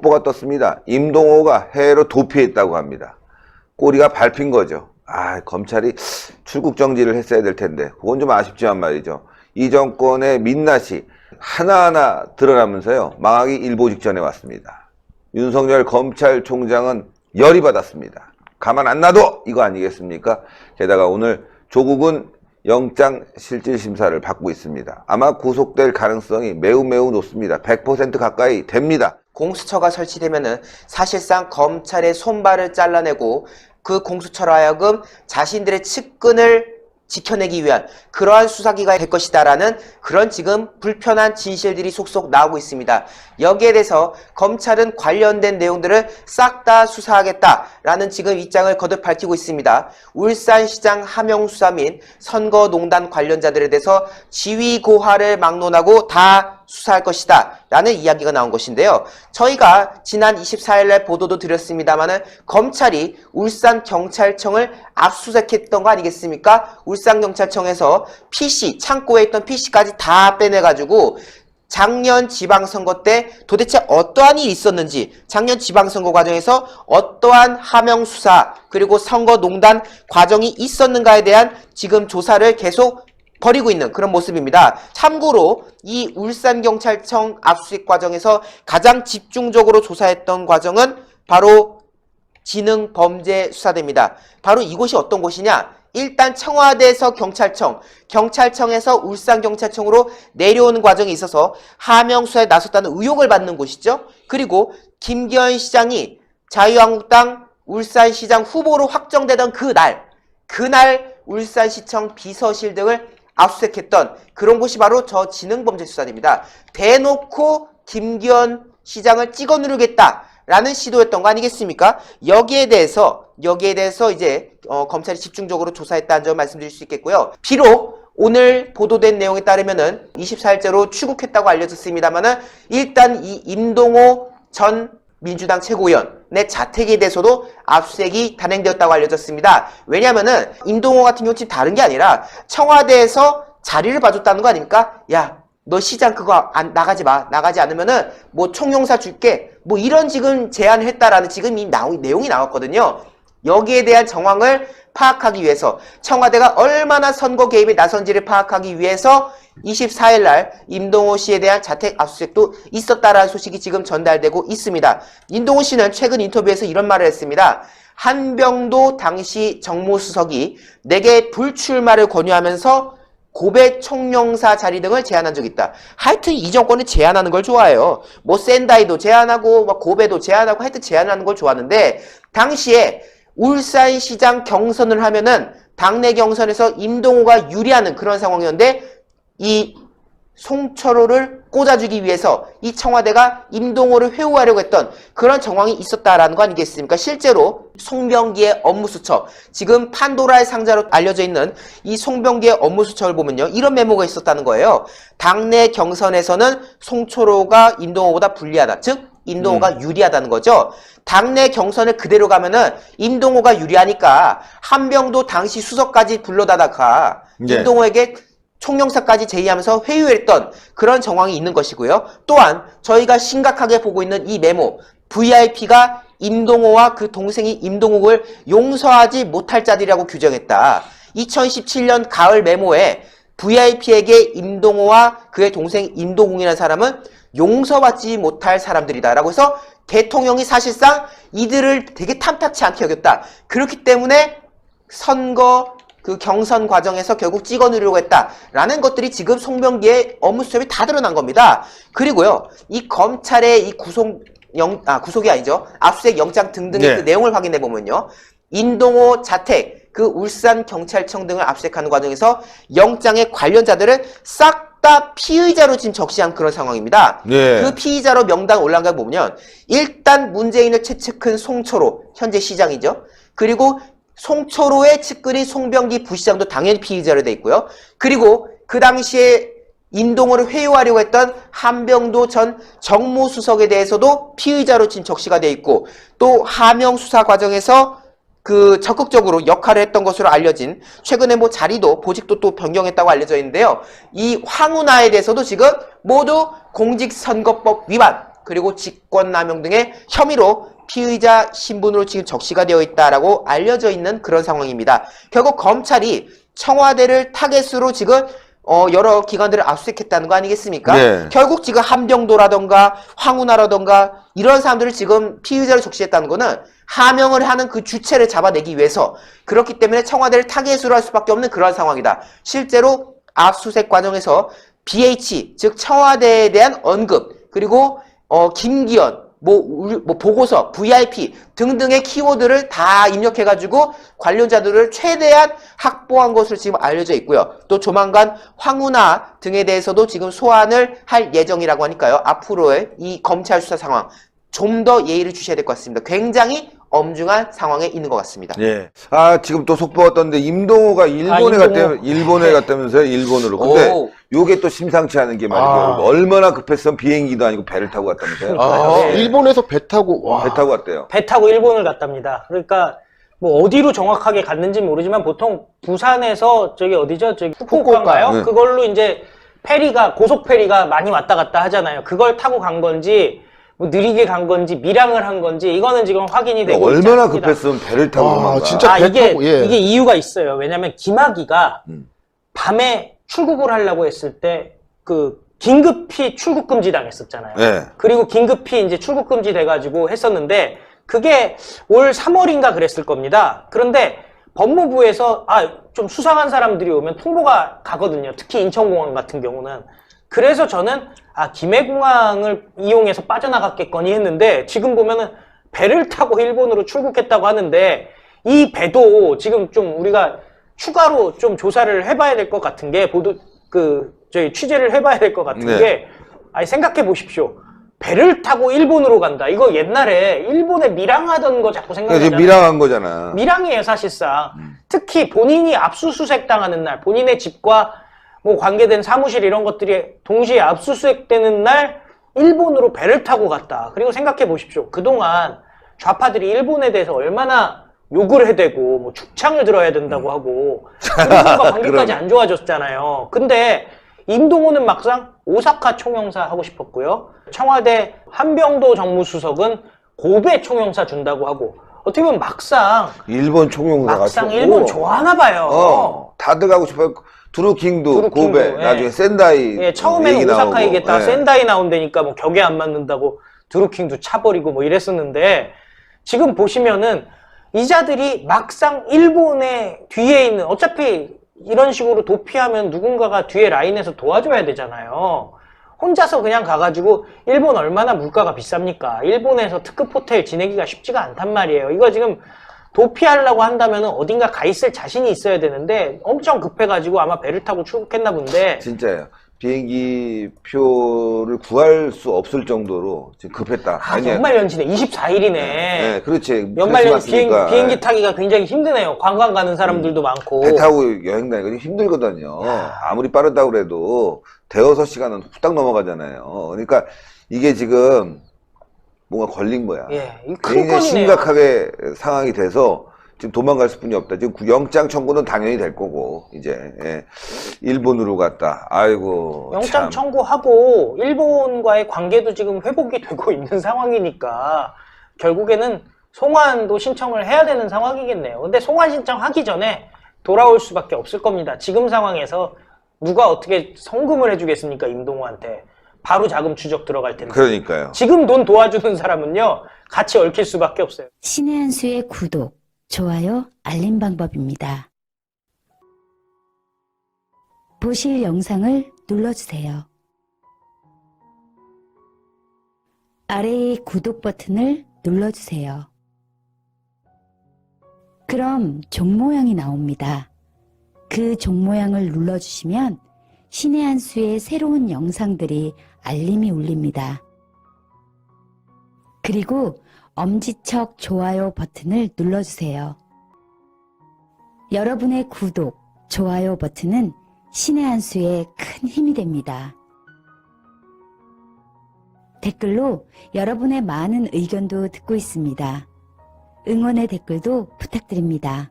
속보가 떴습니다. 임동호가 해외로 도피했다고 합니다. 꼬리가 밟힌 거죠. 아, 검찰이 출국 정지를 했어야 될 텐데, 그건 좀 아쉽지만 말이죠. 이 정권의 민낯이 하나하나 드러나면서요, 망하기 일보 직전에 왔습니다. 윤석열 검찰총장은 열이 받았습니다. 가만 안 놔둬! 이거 아니겠습니까? 게다가 오늘 조국은 영장 실질 심사를 받고 있습니다. 아마 구속될 가능성이 매우 매우 높습니다. 100% 가까이 됩니다. 공수처가 설치되면은 사실상 검찰의 손발을 잘라내고 그 공수처로 하여금 자신들의 측근을 지켜내기 위한 그러한 수사기가 될 것이다라는 그런 지금 불편한 진실들이 속속 나오고 있습니다. 여기에 대해서 검찰은 관련된 내용들을 싹 다 수사하겠다라는 지금 입장을 거듭 밝히고 있습니다. 울산시장 하명 수사 및 선거농단 관련자들에 대해서 지위고하를 막론하고 다 수사할 것이다 라는 이야기가 나온 것인데요. 저희가 지난 24일날 보도도 드렸습니다만은 검찰이 울산경찰청을 압수수색했던 거 아니겠습니까? 울산경찰청에서 PC, 창고에 있던 PC까지 다 빼내가지고 작년 지방선거 때 도대체 어떠한 일이 있었는지, 작년 지방선거 과정에서 어떠한 하명 수사, 그리고 선거농단 과정이 있었는가에 대한 지금 조사를 계속 벌이고 있는 그런 모습입니다. 참고로 이 울산경찰청 압수수색 과정에서 가장 집중적으로 조사했던 과정은 바로 지능범죄수사대입니다. 바로 이곳이 어떤 곳이냐? 일단 청와대에서 경찰청, 경찰청에서 울산경찰청으로 내려오는 과정에 있어서 하명수사에 나섰다는 의혹을 받는 곳이죠. 그리고 김기현 시장이 자유한국당 울산시장 후보로 확정되던 그 날, 그날 울산시청 비서실 등을 압수수색했던 그런 곳이 바로 저 지능범죄수사대입니다. 대놓고 김기현 시장을 찍어 누르겠다라는 시도였던 거 아니겠습니까? 여기에 대해서 여기에 대해서 이제 어, 검찰이 집중적으로 조사했다는 점 말씀드릴 수 있겠고요. 비록 오늘 보도된 내용에 따르면은 24일째로 출국했다고 알려졌습니다만은 일단 이 임동호 전 민주당 최고위원의 자택에 대해서도 압수수색이 단행되었다고 알려졌습니다. 왜냐하면은 임동호 같은 경우 지금 다른 게 아니라 청와대에서 자리를 봐줬다는 거 아닙니까? 야, 너 시장 그거 안 나가지 마. 나가지 않으면은 뭐 총영사 줄게. 뭐 이런 지금 제안을 했다라는 지금 이 나오, 내용이 나왔거든요. 여기에 대한 정황을 파악하기 위해서 청와대가 얼마나 선거 개입에 나선지를 파악하기 위해서 24일 날 임동호 씨에 대한 자택 압수수색도 있었다라는 소식이 지금 전달되고 있습니다. 임동호 씨는 최근 인터뷰에서 이런 말을 했습니다. 한병도 당시 정무수석이 내게 불출마를 권유하면서 고배 총영사 자리 등을 제안한 적이 있다. 하여튼 이 정권은 제안하는 걸 좋아해요. 뭐 센다이도 제안하고 뭐 고배도 제안하고 하여튼 제안하는 걸 좋아하는데 당시에 울산시장 경선을 하면은 당내 경선에서 임동호가 유리하는 그런 상황이었는데 이 송철호를 꽂아주기 위해서 이 청와대가 임동호를 회유하려고 했던 그런 정황이 있었다라는 거 아니겠습니까? 실제로 송병기의 업무수첩, 지금 판도라의 상자로 알려져 있는 이 송병기의 업무수첩을 보면요. 이런 메모가 있었다는 거예요. 당내 경선에서는 송철호가 임동호보다 불리하다. 즉, 임동호가 유리하다는 거죠. 당내 경선을 그대로 가면은 임동호가 유리하니까 한병도 당시 수석까지 불러다다가 네. 임동호에게 총영사까지 제의하면서 회유했던 그런 정황이 있는 것이고요. 또한 저희가 심각하게 보고 있는 이 메모 VIP가 임동호와 그 동생이 임동욱을 용서하지 못할 자들이라고 규정했다. 2017년 가을 메모에 VIP에게 임동호와 그의 동생 임동욱이라는 사람은 용서받지 못할 사람들이다 라고 해서 대통령이 사실상 이들을 되게 탐탁치 않게 여겼다. 그렇기 때문에 선거 그 경선 과정에서 결국 찍어 누르려고 했다라는 것들이 지금 송병기의 업무 수첩이 다 드러난 겁니다. 그리고요, 이 검찰의 이 구속 영, 아, 구속이 아니죠. 압수수색 영장 등등의 네. 그 내용을 확인해 보면요. 인동호 자택, 그 울산 경찰청 등을 압수수색하는 과정에서 영장의 관련자들을 싹 다 피의자로 지금 적시한 그런 상황입니다. 네. 그 피의자로 명단 올라간 거 보면 일단 문재인을 채측한 송철호 현재 시장이죠. 그리고 송철호의 측근인 송병기 부시장도 당연히 피의자로 돼 있고요. 그리고 그 당시에 임동호를 회유하려고 했던 한병도 전 정무수석에 대해서도 피의자로 적시가 돼 있고 또 하명 수사 과정에서 그 적극적으로 역할을 했던 것으로 알려진 최근에 뭐 자리도 보직도 또 변경했다고 알려져 있는데요. 이 황운하에 대해서도 지금 모두 공직선거법 위반 그리고 직권남용 등의 혐의로 피의자 신분으로 지금 적시가 되어 있다라고 알려져 있는 그런 상황입니다. 결국 검찰이 청와대를 타겟으로 지금 어, 여러 기관들을 압수수색했다는 거 아니겠습니까? 네. 결국 지금 한병도라던가 황운하라던가 이런 사람들을 지금 피의자로 적시했다는 거는 하명을 하는 그 주체를 잡아내기 위해서 그렇기 때문에 청와대를 타겟으로 할 수밖에 없는 그런 상황이다. 실제로 압수수색 과정에서 BH 즉 청와대에 대한 언급 그리고 어, 김기현 뭐, 우리- 뭐 보고서, VIP 등등의 키워드를 다 입력해가지고 관련자들을 최대한 확보한 것으로 지금 알려져 있고요. 또 조만간 황운하 등에 대해서도 지금 소환을 할 예정이라고 하니까요. 앞으로의 이 검찰 수사 상황 좀 더 예의를 주셔야 될 것 같습니다. 굉장히 엄중한 상황에 있는 것 같습니다. 예. 아, 지금 또 속보가 떴는데, 임동호가 일본에 아, 임동호. 갔다면, 일본에 갔다면서요, 일본으로. 근데, 오. 요게 또 심상치 않은 게 말이죠. 아. 얼마나 급했으면 비행기도 아니고 배를 타고 갔다면서요. 아, 네. 일본에서 배 타고 와. 배 타고 갔대요. 배 타고 일본을 갔답니다. 그러니까 뭐 어디로 정확하게 갔는지 모르지만 보통 부산에서 저기 어디죠? 저기 후쿠오카인가요? 후쿠오카. 네. 그걸로 이제 페리가 고속 페리가 많이 왔다 갔다 하잖아요. 그걸 타고 간 건지 뭐 느리게 간 건지 밀항을 한 건지 이거는 지금 확인이 되고 있지 얼마나 않습니다. 급했으면 배를 타고 아, 도망가. 진짜 아, 배 이게 타고, 예. 이게 이유가 있어요. 왜냐면 김학이가 음. 밤에 출국을 하려고 했을 때그 긴급히 출국 금지 당했었잖아요. 예. 그리고 긴급히 이제 출국 금지 돼가지고 했었는데 그게 올 3월인가 그랬을 겁니다. 그런데 법무부에서 아 좀 수상한 사람들이 오면 통보가 가거든요. 특히 인천공항 같은 경우는. 그래서 저는 아 김해공항을 이용해서 빠져나갔겠거니 했는데 지금 보면은 배를 타고 일본으로 출국했다고 하는데 이 배도 지금 좀 우리가 추가로 좀 조사를 해봐야 될 것 같은 게 보도 그 저희 취재를 해봐야 될 것 같은 네. 게 아니 생각해 보십시오. 배를 타고 일본으로 간다. 이거 옛날에 일본에 밀항하던 거 자꾸 생각나잖아요. 지금 밀항한 거잖아. 밀항이에요, 사실상. 특히 본인이 압수수색 당하는 날, 본인의 집과 뭐 관계된 사무실 이런 것들이 동시에 압수수색 되는 날 일본으로 배를 타고 갔다. 그리고 생각해 보십시오. 그동안 좌파들이 일본에 대해서 얼마나 욕을 해대고 뭐 죽창을 들어야 된다고 하고 일본과 관계까지. 안 좋아졌잖아요. 근데 임동호는 막상 오사카 총영사 하고 싶었고요. 청와대 한병도 정무수석은 고베 총영사 준다고 하고 어떻게 보면 막상 일본 총용사가 막상 좀- 일본 오. 좋아하나 봐요. 어, 다들 가고 싶어요. 두루킹도, 두루킹도, 고베, 예. 나중에 센다이. 예, 처음에는 오사카 나오고, 얘기했다가 예. 센다이 나온다니까 뭐 격에 안 맞는다고 드루킹도 차버리고 뭐 이랬었는데 지금 보시면은 이 자들이 막상 일본의 뒤에 있는 어차피 이런 식으로 도피하면 누군가가 뒤에 라인에서 도와줘야 되잖아요. 혼자서 그냥 가가지고 일본 얼마나 물가가 비쌉니까? 일본에서 특급 호텔 지내기가 쉽지가 않단 말이에요. 이거 지금 도피하려고 한다면 어딘가 가 있을 자신이 있어야 되는데 엄청 급해가지고 아마 배를 타고 출국했나 본데 진짜예요. 비행기 표를 구할 수 없을 정도로 지금 급했다. 아, 아니야. 연말 연시네. 24일이네. 네, 그렇지. 연말 연시 비행. 비행기 타기가 굉장히 힘드네요. 관광 가는 사람들도 많고. 배 타고 여행 다니기 힘들거든요. 아무리 빠르다고 그래도 대여섯 시간은 후딱 넘어가잖아요. 그러니까 이게 지금 뭔가 걸린 거야. 예, 큰 굉장히 건이네요. 심각하게 상황이 돼서 지금 도망갈 수뿐이 없다. 지금 구- 영장 청구는 당연히 될 거고 이제 예. 일본으로 갔다. 아이고 영장 참. 청구하고 일본과의 관계도 지금 회복이 되고 있는 상황이니까 결국에는 송환도 신청을 해야 되는 상황이겠네요. 근데 송환 신청하기 전에 돌아올 수밖에 없을 겁니다. 지금 상황에서 누가 어떻게 성금을 해주겠습니까? 임동호한테. 바로 자금 추적 들어갈 텐데. 그러니까요. 지금 돈 도와주는 사람은요, 같이 얽힐 수밖에 없어요. 신의 한 수의 구독, 좋아요, 알림 방법입니다. 보실 영상을 눌러주세요. 아래의 구독 버튼을 눌러주세요. 그럼 종 모양이 나옵니다. 그 종 모양을 눌러주시면 신의 한 수의 새로운 영상들이 알림이 울립니다. 그리고 엄지척 좋아요 버튼을 눌러주세요. 여러분의 구독, 좋아요 버튼은 신의 한 수에 큰 힘이 됩니다. 댓글로 여러분의 많은 의견도 듣고 있습니다. 응원의 댓글도 부탁드립니다.